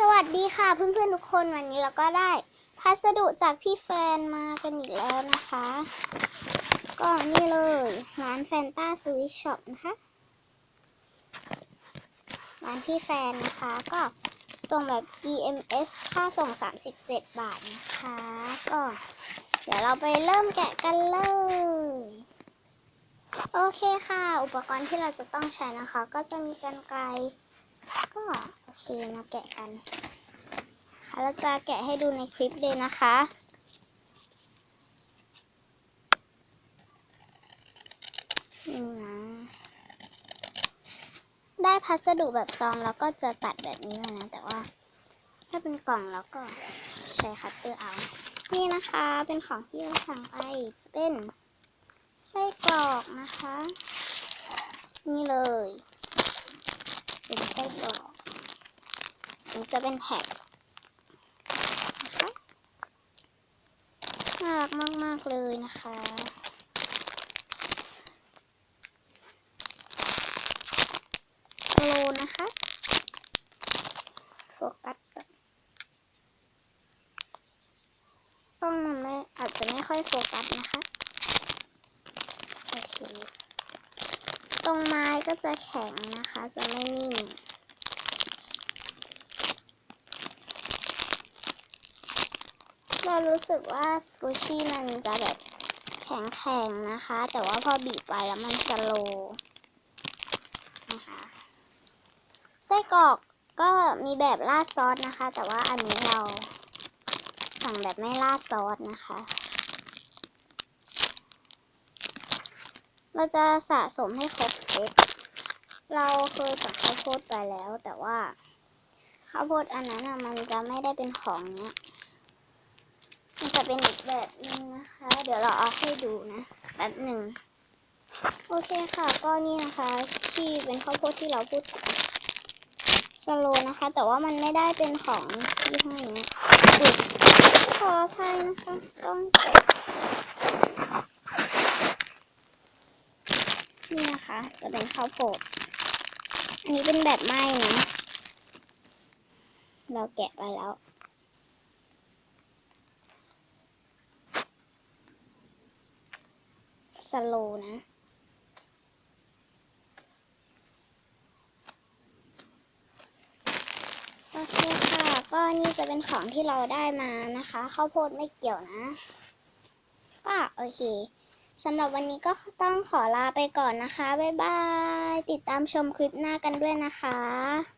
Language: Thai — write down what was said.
สวัสดีค่ะเพื่อนๆทุกคนวันนี้เราก็ได้พัสดุจากพี่แฟนมากันอีกแล้วนะคะ ก็นี่เลยร้านแฟนตาสวิชช็อปนะคะร้านพี่แฟนนะคะก็ส่งแบบ EMS ค่าส่ง 37 บาทนะคะ ก็เดี๋ยวเราไปเริ่มแกะกันเลย โอเคค่ะ อุปกรณ์ที่เราจะต้องใช้นะคะ ก็จะมีกรรไกร ก็โอเคมาแกะกันค่ะเราจะแกะให้ดูในคลิปเลยนะคะ นี่นะ ได้พัสดุแบบซองแล้วก็จะตัดแบบนี้เลยนะ แต่ว่า ถ้าเป็นกล่องแล้วก็ใช้คัตเตอร์เอา นี่นะคะเป็นของที่เราสั่งไปจะเป็นไส้กรอกนะคะ นี่เลย เป็นไส้กรอกมันจะเป็นแท็กนะคะน่ารักมาก ๆ เลยนะคะโลนะคะโฟกัสก่อนกล้องมันไม่อาจจะไม่ค่อยโฟกัสนะคะ โอเค ตรงไม้ก็จะแข็งนะคะ จะไม่นิ่มเรารู้สึกว่าสกูชี่มันจะแบบแข็งๆนะคะ แต่ว่าพอบีบไปแล้วมันจะโลนะคะไส้กรอกก็มีแบบราดซอสนะคะ แต่ว่าอันนี้เราสั่งแบบไม่ราดซอสนะคะ เราจะสะสมให้ครบเซต เราเคยสั่งข้าวโพดไปแล้ว แต่ว่าข้าวโพดอันนั้นอะมันจะไม่ได้เป็นของเนี้ย มันจะเป็นอีกแบบนึงนะคะ เดี๋ยวเราเอาให้ดูนะแป๊บหนึ่งโอเคค่ะก็นี่นะคะ ที่เป็นข้าวโพดที่เราพูดถึงสโลนะคะ แต่ว่ามันไม่ได้เป็นของยี่ห้อนี้ขออภัยนะคะต้องเก็บ นี่นะคะ จะเป็นข้าวโพด อันนี้เป็นแบบไหม้นะ เราแกะไปแล้ว สโลนะ โอเคค่ะ ก็นี่จะเป็นของที่เราได้มานะคะ ข้าวโพดไม่เกี่ยวนะ ก็โอเค สำหรับวันนี้ก็ต้องขอลาไปก่อนนะคะ บ๊ายบาย ติดตามชมคลิปหน้ากันด้วยนะคะ